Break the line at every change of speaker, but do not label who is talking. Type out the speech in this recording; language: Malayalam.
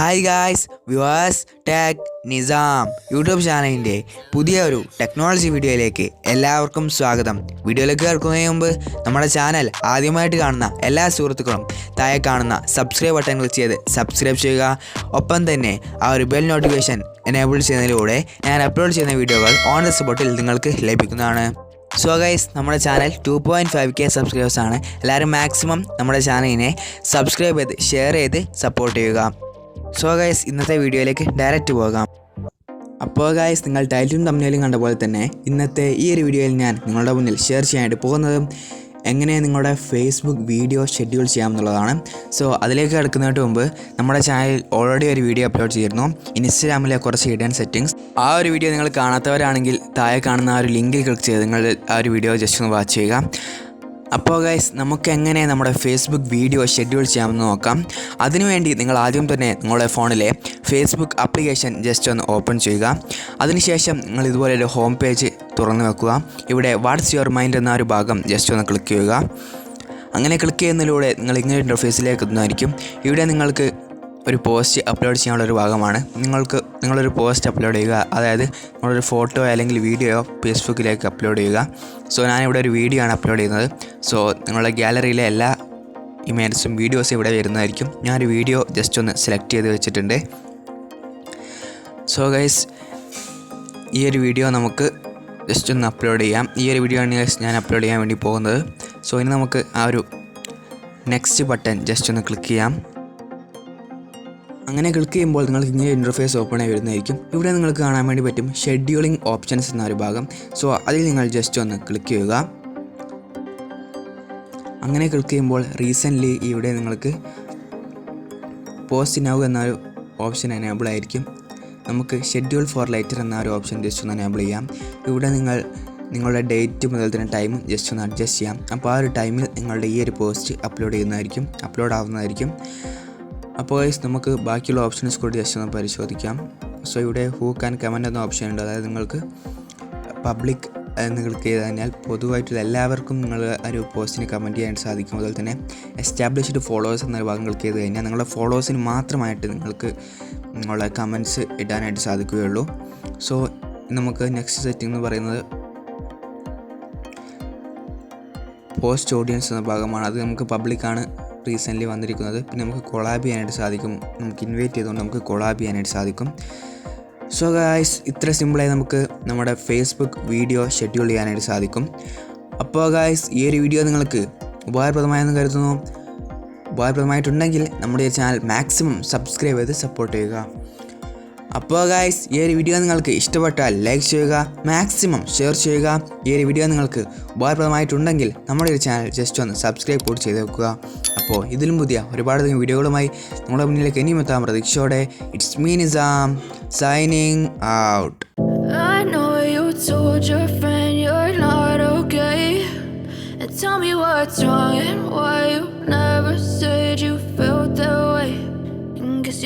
Hi guys viewers tech Nizam YouTube ചാനലിന്റെ പുതിയ ഒരു ടെക്നോളജി വീഡിയോയിലേക്ക് എല്ലാവർക്കും സ്വാഗതം. വീഡിയോയിലേക്ക് കേൾക്കുന്നതിന് മുമ്പ് നമ്മുടെ ചാനൽ ആദ്യമായിട്ട് കാണുന്ന എല്ലാ സുഹൃത്തുക്കളും താഴെ കാണുന്ന സബ്സ്ക്രൈബ് ബട്ടൺ ക്ലിക്ക് ചെയ്ത് സബ്സ്ക്രൈബ് ചെയ്യുക. ഒപ്പം തന്നെ ആ ഒരു ബെൽ നോട്ടിഫിക്കേഷൻ എനേബിൾ ചെയ്യുന്നതിലൂടെ ഞാൻ അപ്ലോഡ് ചെയ്യുന്ന വീഡിയോകൾ ഓൺ ദ സ്പോട്ടിൽ നിങ്ങൾക്ക് ലഭിക്കുന്നതാണ്. സോ ഗൈസ് നമ്മുടെ channel two point five K സബ്സ്ക്രൈബേഴ്സാണ് എല്ലാവരും മാക്സിമം നമ്മുടെ ചാനലിനെ സബ്സ്ക്രൈബ് ചെയ്ത് ഷെയർ ചെയ്ത് സപ്പോർട്ട് ചെയ്യുക. സോ ഗൈസ് ഇന്നത്തെ വീഡിയോയിലേക്ക് ഡയറക്റ്റ് പോകാം. അപ്പോൾ ഗായ്സ് നിങ്ങൾ ടൈറ്റിലും തമ്മിലും കണ്ട പോലെ തന്നെ ഇന്നത്തെ ഈ ഒരു വീഡിയോയിൽ ഞാൻ നിങ്ങളുടെ മുന്നിൽ ഷെയർ ചെയ്യാനായിട്ട് പോകുന്നത് എങ്ങനെ നിങ്ങളുടെ ഫേസ്ബുക്ക് വീഡിയോ ഷെഡ്യൂൾ ചെയ്യാമെന്നുള്ളതാണ്. സോ അതിലേക്ക് കിടക്കുന്നതിന് മുമ്പ് നമ്മുടെ ചാനലിൽ ഓൾറെഡി ഒരു വീഡിയോ അപ്ലോഡ് ചെയ്തിരുന്നു. ഇൻസ്റ്റാഗ്രാമിലെ കുറച്ച് ഹിഡൻ സെറ്റിങ്സ് ആ ഒരു വീഡിയോ നിങ്ങൾ കാണാത്തവരാണെങ്കിൽ താഴെ കാണുന്ന ആ ഒരു ലിങ്കിൽ ക്ലിക്ക് ചെയ്ത് നിങ്ങൾ ആ ഒരു വീഡിയോ ജസ്റ്റ് ഒന്ന് വാച്ച് ചെയ്യുക. അപ്പോൾ ഗൈസ് നമുക്ക് എങ്ങനെ നമ്മുടെ ഫേസ്ബുക്ക് വീഡിയോ ഷെഡ്യൂൾ ചെയ്യാമെന്ന് നോക്കാം. അതിനുവേണ്ടി നിങ്ങൾ ആദ്യം തന്നെ നിങ്ങളുടെ ഫോണിലെ ഫേസ്ബുക്ക് ആപ്ലിക്കേഷൻ ജസ്റ്റ് ഒന്ന് ഓപ്പൺ ചെയ്യുക. അതിനുശേഷം നിങ്ങൾ ഇതുപോലെ ഒരു ഹോം പേജ് തുറന്നു വെക്കുക. ഇവിടെ വാട്ട്സ് യുവർ മൈൻഡ് എന്ന ഒരു ഭാഗം ജസ്റ്റ് ഒന്ന് ക്ലിക്ക് ചെയ്യുക. അങ്ങനെ ക്ലിക്ക് ചെയ്യുന്നതിലൂടെ നിങ്ങൾ ഇങ്ങനെ ഇന്റർഫേസിലേക്ക് എത്തുന്നതായിരിക്കും. ഇവിടെ നിങ്ങൾക്ക് ഒരു പോസ്റ്റ് അപ്ലോഡ് ചെയ്യാനുള്ള ഒരു ഭാഗമാണ്. നിങ്ങൾക്ക് നിങ്ങളൊരു പോസ്റ്റ് അപ്ലോഡ് ചെയ്യുക. അതായത് നിങ്ങളൊരു ഫോട്ടോ അല്ലെങ്കിൽ വീഡിയോ ഫേസ്ബുക്കിലേക്ക് അപ്ലോഡ് ചെയ്യുക. സോ ഞാനിവിടെ ഒരു വീഡിയോ ആണ് അപ്ലോഡ് ചെയ്യുന്നത്. സോ നിങ്ങളുടെ ഗാലറിയിലെ എല്ലാ ഇമേജസും വീഡിയോസും ഇവിടെ വരുന്നതായിരിക്കും. ഞാനൊരു വീഡിയോ ജസ്റ്റ് ഒന്ന് സെലക്ട് ചെയ്ത് വെച്ചിട്ടുണ്ട്. സോ ഗൈസ് ഈ ഒരു വീഡിയോ നമുക്ക് ജസ്റ്റ് ഒന്ന് അപ്ലോഡ് ചെയ്യാം. ഈ ഒരു വീഡിയോ ആണ് ഗൈസ് ഞാൻ അപ്ലോഡ് ചെയ്യാൻ വേണ്ടി പോകുന്നത്. സോ ഇനി നമുക്ക് ആ ഒരു നെക്സ്റ്റ് ബട്ടൺ ജസ്റ്റ് ഒന്ന് ക്ലിക്ക് ചെയ്യാം. അങ്ങനെ ക്ലിക്ക് ചെയ്യുമ്പോൾ നിങ്ങൾക്ക് ഇങ്ങനെ ഇന്റർഫേസ് ഓപ്പൺ ആയി വരുന്നതായിരിക്കും. ഇവിടെ നിങ്ങൾക്ക് കാണാൻ വേണ്ടി പറ്റും ഷെഡ്യൂളിംഗ് ഓപ്ഷൻസ് എന്നൊരു ഭാഗം. സോ അതിൽ നിങ്ങൾ ജസ്റ്റ് ഒന്ന് ക്ലിക്ക് ചെയ്യുക. അങ്ങനെ ക്ലിക്ക് ചെയ്യുമ്പോൾ റീസെന്റ്ലി ഇവിടെ നിങ്ങൾക്ക് പോസ്റ്റ് നൗ എന്നൊരു ഓപ്ഷൻ എനേബിൾ ആയിരിക്കും. നമുക്ക് ഷെഡ്യൂൾ ഫോർ ലൈറ്റർ എന്നൊരു ഓപ്ഷൻ ജസ്റ്റ് ഒന്ന് എനേബിൾ ചെയ്യാം. ഇവിടെ നിങ്ങൾ നിങ്ങളുടെ ഡേറ്റ് മുതൽ തന്നെ ടൈം ജസ്റ്റ് ഒന്ന് അഡ്ജസ്റ്റ് ചെയ്യാം. അപ്പോൾ ആ ഒരു ടൈമിൽ നിങ്ങളുടെ ഈ ഒരു പോസ്റ്റ് അപ്ലോഡ് ചെയ്യുന്നതായിരിക്കും. അപ്ലോഡ് ആവുന്നതായിരിക്കും. അപ്പോൾ ഗൈസ് നമുക്ക് ബാക്കിയുള്ള ഓപ്ഷൻസ് കൂടി ജസ്റ്റ് ഒന്ന് പരിശോധിക്കാം. സോ ഇവിടെ ഹൂ കാൻ കമന്റ് എന്ന ഓപ്ഷൻ ഉണ്ട്. അതായത് നിങ്ങൾക്ക് പബ്ലിക് എന്ന് ക്ലിക്ക് ചെയ്ത് കഴിഞ്ഞാൽ പൊതുവായിട്ടുള്ള എല്ലാവർക്കും നിങ്ങൾ ഒരു പോസ്റ്റിന് കമന്റ് ചെയ്യാനായിട്ട് സാധിക്കും. അതുപോലെ തന്നെ എസ്റ്റാബ്ലിഷ്ഡ് ഫോളോവേഴ്സ് എന്ന ഭാഗം ക്ലിക്ക് ചെയ്ത് കഴിഞ്ഞാൽ നിങ്ങളുടെ ഫോളോവേഴ്സിന് മാത്രമായിട്ട് നിങ്ങൾക്ക് നിങ്ങളുടെ കമന്റ്സ് ഇടാനായിട്ട് സാധിക്കുകയുള്ളൂ. സോ നമുക്ക് നെക്സ്റ്റ് സെറ്റിംഗ് എന്ന് പറയുന്നത് പോസ്റ്റ് ഓഡിയൻസ് എന്ന ഭാഗമാണ്. അത് നമുക്ക് പബ്ലിക്കാണ് റീസെന്റ്ലി വന്നിരിക്കുന്നത്. പിന്നെ നമുക്ക് കൊളാബ് ചെയ്യാനായിട്ട് സാധിക്കും. നമുക്ക് ഇൻവൈറ്റ് ചെയ്തുകൊണ്ട് നമുക്ക് കൊളാബ് ചെയ്യാനായിട്ട് സാധിക്കും. സോ ഗായ്സ് ഇത്ര സിമ്പിളായി നമുക്ക് നമ്മുടെ ഫേസ്ബുക്ക് വീഡിയോ ഷെഡ്യൂൾ ചെയ്യാനായിട്ട് സാധിക്കും. അപ്പോൾ ഗായ്സ് ഈ ഒരു വീഡിയോ നിങ്ങൾക്ക് ഉപകാരപ്രദമായെന്ന് കരുതുന്നു. ഉപകാരപ്രദമായിട്ടുണ്ടെങ്കിൽ നമ്മുടെ ചാനൽ മാക്സിമം സബ്സ്ക്രൈബ് ചെയ്ത് സപ്പോർട്ട് ചെയ്യുക. അപ്പോൾ ഗായ്സ് ഈ ഒരു വീഡിയോ നിങ്ങൾക്ക് ഇഷ്ടപ്പെട്ടാൽ ലൈക്ക് ചെയ്യുക മാക്സിമം ഷെയർ ചെയ്യുക. ഈ ഒരു വീഡിയോ നിങ്ങൾക്ക് ഉപകാരപ്രദമായിട്ടുണ്ടെങ്കിൽ നമ്മുടെ ഒരു ചാനൽ ജസ്റ്റ് ഒന്ന് സബ്സ്ക്രൈബ് കൂടി ചെയ്ത് വെക്കുക. അപ്പോൾ ഇതിലും പുതിയ ഒരുപാടധികം വീഡിയോകളുമായി നമ്മുടെ മുന്നിലേക്ക് ഇനിയും എത്താൻ പ്രതീക്ഷയോടെ. It's me Nizam signing out
tell me what's wrong and why